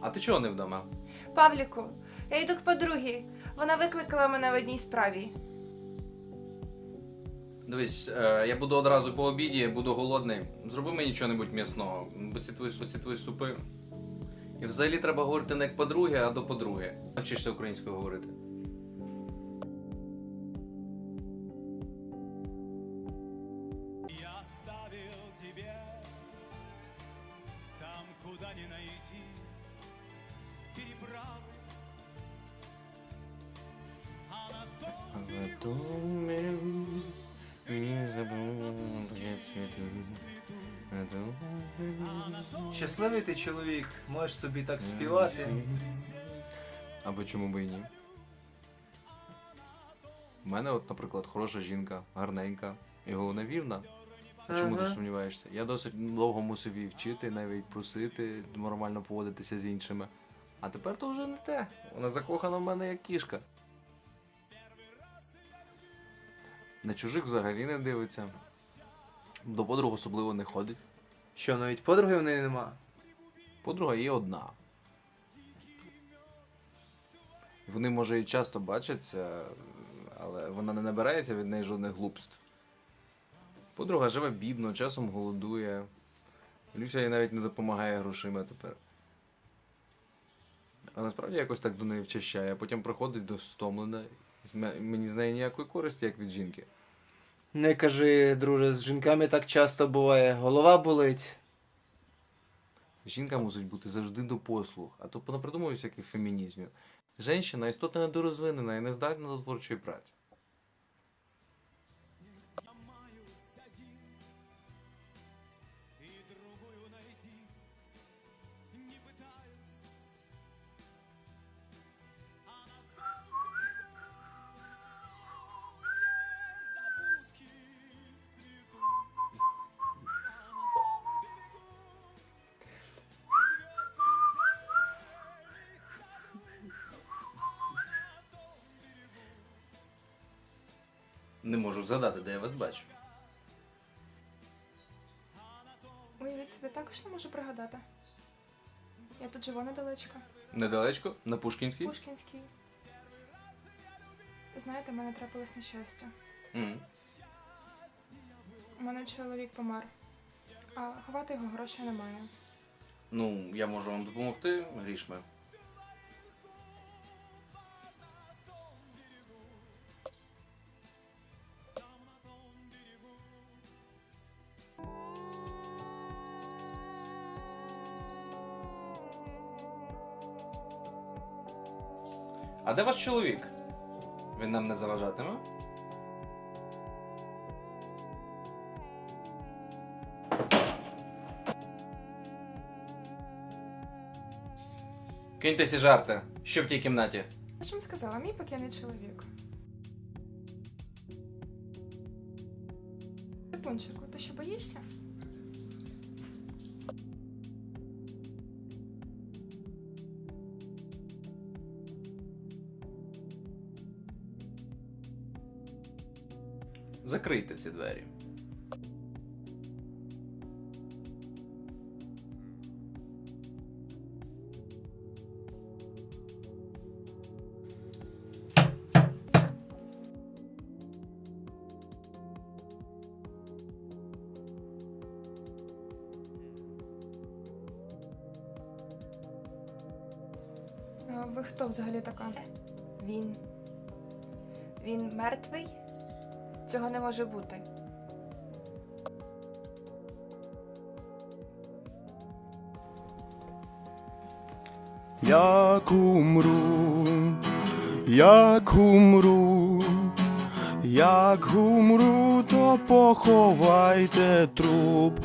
А ти чого не вдома? Павліку, я йду к подругі. Вона викликала мене в одній справі. Дивись, е, я буду одразу по обіді, буду голодний. Зроби мені чого-небудь м'ясного, бо ці твої, ці твої супи. І взагалі треба говорити не як подруги, а до подруги. Навчишся українською говорити. Том Щасливий ти чоловік, можеш собі так співати. Або чому би і ні? У мене, от, наприклад, хороша жінка, гарненька і головне вірна. А чому ти сумніваєшся? Я досить довго мусив її вчити, навіть просити нормально поводитися з іншими. А тепер то вже не те. Вона закохана в мене як кішка. На чужих взагалі не дивиться. До подруг особливо не ходить. Що, навіть подруги в неї нема? Подруга є одна. Вони, може, і часто бачаться, але вона не набирається від неї жодних глупств. Подруга живе бідно, часом голодує. Люся їй навіть не допомагає грошима тепер. А насправді якось так до неї вчащає, а потім приходить до стомлена. Мені з неї ніякої користі, як від жінки. Не кажи, друже, з жінками так часто буває. Голова болить. Жінка мусить бути завжди до послуг, а то понапридумують всяких фемінізмів. Женщина істота недорозвинена і не здатна до творчої праці. Не можу згадати, де я вас бачу. Уявіть собі, також не можу пригадати. Я тут живу недалечко. Недалечко, на Пушкінській. Пушкінський. Знаєте, в мене трапилось нещастя. М. У мене чоловік помер, а ховати його грошей немає. Ну, я можу вам допомогти, грішми. А де ваш чоловік? Він нам не заважатиме? Киньте ці жарти. Що в тій кімнаті? Я ж вам сказала, мій покійний чоловік. Секундчику, ти що боїшся? Закрийте ці двері. А ви хто взагалі така? Він. Він мертвий? Цього не може бути. Як умру, як умру, як умру, то поховайте труп